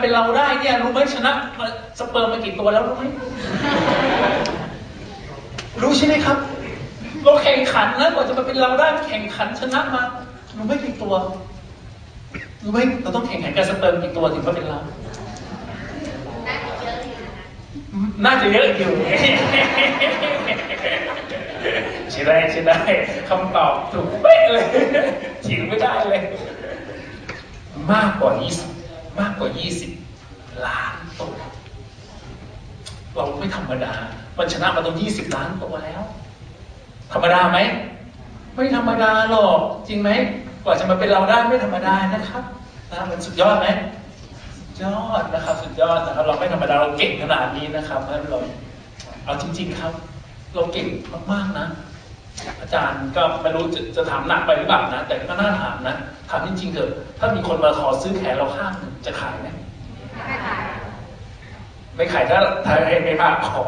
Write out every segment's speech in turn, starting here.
เป็นเราได้เนี่ยรู้ไหมชนะสเปิร์มมากี่ตัวแล้วรู้ไหมรู้ใช่ไหมครับ เราแข่งขันนะกว่าจะมาเป็นเราได้แข่งขันชนะมารู้ไหมกี่ตัวรู้ไหมเราต้องแข่งขันกับสเปิร์มกี่ตัวถึงจะเป็นเราน่าจะเยอะอยู่ใช่ได้ใช่ได้คำตอบถูกเป๊ะเลยถิงไม่ได้เลย มากกว่า20 มากกว่า 20 ล้านตัว เราไม่ธรรมดา มันชนะมาต้อง 20 ล้านตัวแล้ว ธรรมดาไหม ไม่ธรรมดาหรอก จริงไหม กว่าจะมาเป็นเราได้ไม่ธรรมดานะครับนะมันสุดยอดไหมสุดยอดนะครับ สุดยอดนะครับ เราไม่ธรรมดาเราเก่งขนาดนี้นะครับท่านเราเอาจริง ๆครับ เราเก่งมากๆนะ อาจารย์ก็ไม่รู้จะจะถามหนักไปหรือเปล่านะ แต่ก็น่าถามนะถามจริงๆเถอะถ้ามีคนมาขอซื้อแขนเราข้างหนึ่งจะขายไหมไม่ขายถ้ายถ้าให้ไม่มาขอ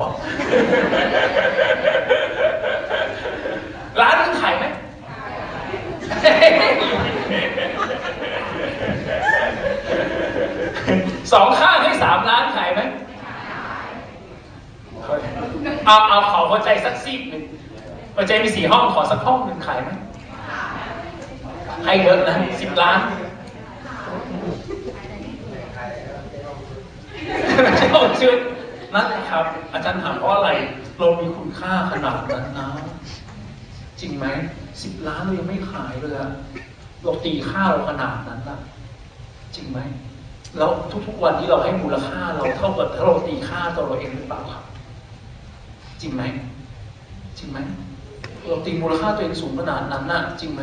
ร้านนึงขายไหมสองข้างให้สามล้านขายไหมเอาเอาเขอหัวใจสักซีกหนึ่ง หัวใจมีสี่ห้องขอสักห้องหนึ่งขายไหมให้เยอะนะสิบล้านเจ้าชื่อนั่นแหละครับ อาจารย์ถามเพราะอะไร เรามีคุณค่าขนาดนั้นนะ จริงไหมสิบล้านเรายังไม่ขายเลยอะเราตีค่าเราขนาดนั้นนะจริงไหมแล้วทุกๆวันที่เราให้มูลค่าเราเท่ากับถ้าเราตีค่าตัวเราเองหรือเปล่าครับ จริงไหมจริงไหม เราตีมูลค่าตัวเองสูงขนาดนั้นน่ะจริงไหม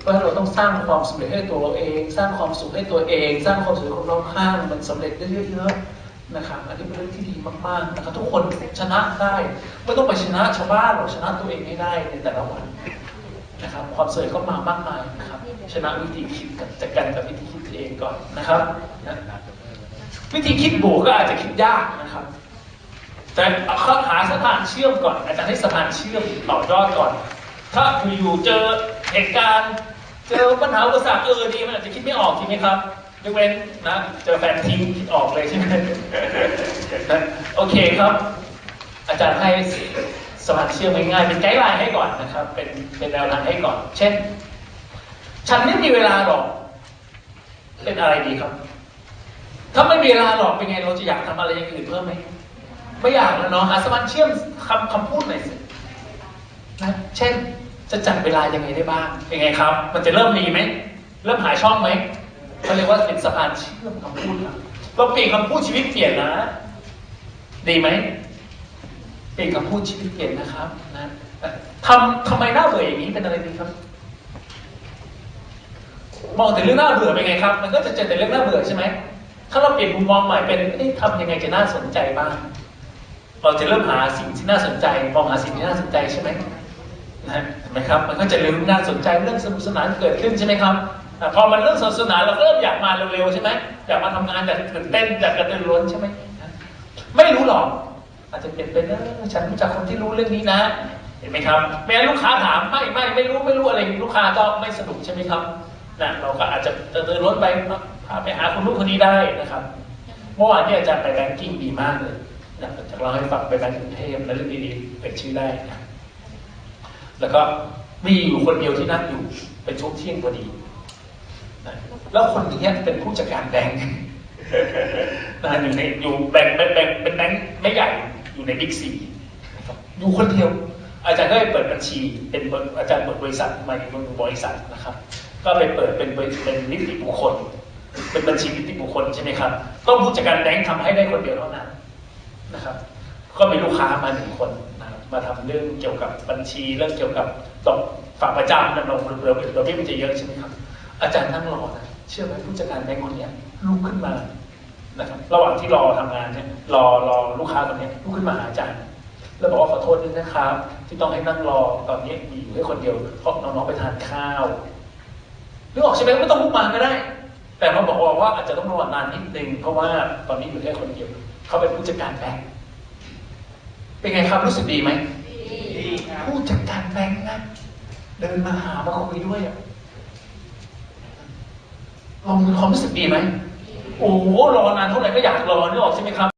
เพราะเราต้องสร้างความสำเร็จให้ตัวเราเอง สร้างความสุขให้ตัวเอง สร้างความสุขให้คนรอบข้างมันสำเร็จได้เยอะๆนะครับอันนี้เป็นเรื่องที่ดีมากๆนะครับทุกคนชนะได้ไม่ต้องไปชนะชาวบ้านหรอกชนะตัวเองให้ได้ในแต่ละวันนะครับความสำเร็จก็มามากมายนะครับชนะวิธีคิดกับจัดการกับวิธีคิดตัวเองก่อนนะครับ วิธีคิดบวกก็อาจจะคิดยากนะ แต่เขาหาสะพานเชื่อมก่อน อาจารย์ให้สะพานเชื่อมต่อยอดก่อน ถ้าอยู่เจอเหตุการณ์เจอปัญหาอุปสรรคเออดีมันอาจจะคิดไม่ออกจริงไหมครับยกเว้นนะเจอแฟนทิ้งคิดออกเลยใช่ไหมโอเคครับ อาจารย์ให้สะพานเชื่อมง่ายๆเป็นไกด์ไลน์ให้ก่อนนะครับ เป็นเป็นแนวทางให้ก่อน เช่น ฉันไม่มีเวลาหรอก เป็นอะไรดีครับ ถ้าไม่มีเวลาหรอกเป็นไงเราจะอยากทำอะไรอย่างอื่นเพิ่มไหม ไม่อยากแล้วเนาะหาสมาธิเชื่อมคำคำพูดหน่อยสินะเช่นจะจัดเวลายังไงได้บ้างเป็นไงครับ มันจะเริ่มดีไหมเริ่มหาช่องไหมเขาเรียกว่าเป็นสะพานเชื่อมคำพูดครับเราเปลี่ยนคำพูดชีวิตเปลี่ยนนะ ดีไหมเปลี่ยนคำพูดชีวิตเปลี่ยนนะครับนะทำทำไมน่าเบื่ออย่างนี้เป็นอะไรดีครับมองแต่เรื่องน่าเบื่อเป็นไงครับ มันก็จะเจอแต่เรื่องน่าเบื่อใช่ไหม ถ้าเราเปลี่ยนมุมมองใหม่เป็นทำยังไงจะน่าสนใจบ้าง เราจะเริ่มหาสิ่งที่น่าสนใจมองหาสิ่งที่น่าสนใจใช่ไหมนะเห็นไหมครับ มันก็จะเริ่มน่าสนใจเรื่องสนุกสนานเกิดขึ้นใช่ไหมครับพอมันเรื่องสนุกสนานเราก็เริ่มอยากมาเร็วๆใช่ไหมอยากมาทำงานอยากตื่นเต้นอยากกระตือร้นใช่ไหมไม่รู้หรอก อาจจะเป็นไปเออฉันรู้จักคนที่รู้เรื่องนี้นะ เห็นไหมครับ แม้ลูกค้าถามไม่ไม่ไม่รู้ไม่รู้อะไรลูกค้าก็ไม่สนุกใช่ไหมครับนะเราก็อาจจะกระตือรือร้นไปพาไปหาคนรู้คนนี้ได้นะครับ เมื่อวานที่อาจารย์ไปแบงกิ้งดีมากเลย นะจะเล่าให้ฟังไปแบงกรุงเทพและเรื่องดีๆเป็นชื่อได้นะแล้วก็มีอยู่คนเดียวที่นั่งอยู่เป็นช่วงเที่ยงพอดีนะแล้วคนนี้เป็นผู้จัดการแบงก์นะอยู่ในอยู่แบงก์แบงก์แบงก์เป็นแบงก์ไม่ใหญ่อยู่ในบิ๊กซีอยู่คนเดียว อาจารย์ก็ไปเปิดบัญชี เป็นอาจารย์เปิดบริษัทมาอยู่บริษัทนะครับ ก็ไปเปิดเป็นเป็นนิติบุคคล เป็นบัญชีนิติบุคคลใช่ไหมครับ ต้องผู้จัดการแบงค์ทำให้ได้คนเดียวเท่านั้น นะครับ ก็มีลูกค้ามาหนึ่งคนนะครับมาทำเรื่องเกี่ยวกับบัญชีเรื่องเกี่ยวกับตกฝากประจำนำลงเรือเราที่มันจะเยอะใช่ไหมครับ อาจารย์นั่งรอนะเชื่อไหมผู้จัดการแบงค์คนนี้ลุกขึ้นมานะครับระหว่างที่รอทำงานเนี่ยรอรอลูกค้าคนนี้ลุกขึ้นมาหาอาจารย์ แล้วบอกว่าขอโทษด้วยนะครับ ที่ต้องให้นั่งรอตอนนี้มีอยู่แค่คนเดียวเพราะน้องๆไปทานข้าวนึกออกใช่ไหมไม่ต้องลุกมาก็ได้ แต่มาบอกว่าอาจจะต้องรอนานนิดนึงเพราะว่าตอนนี้อยู่แค่คนเดียวเขาเป็นผู้จัดการแบงค์เป็นไงครับรู้สึกดีไหมผู้จัดการแบงค์นะเดินมาหามาคุยด้วยอะลองมีความรู้สึกดีไหมโอ้โหรอนานเท่าไหร่ก็อยากรอนึกออกใช่ไหมครับ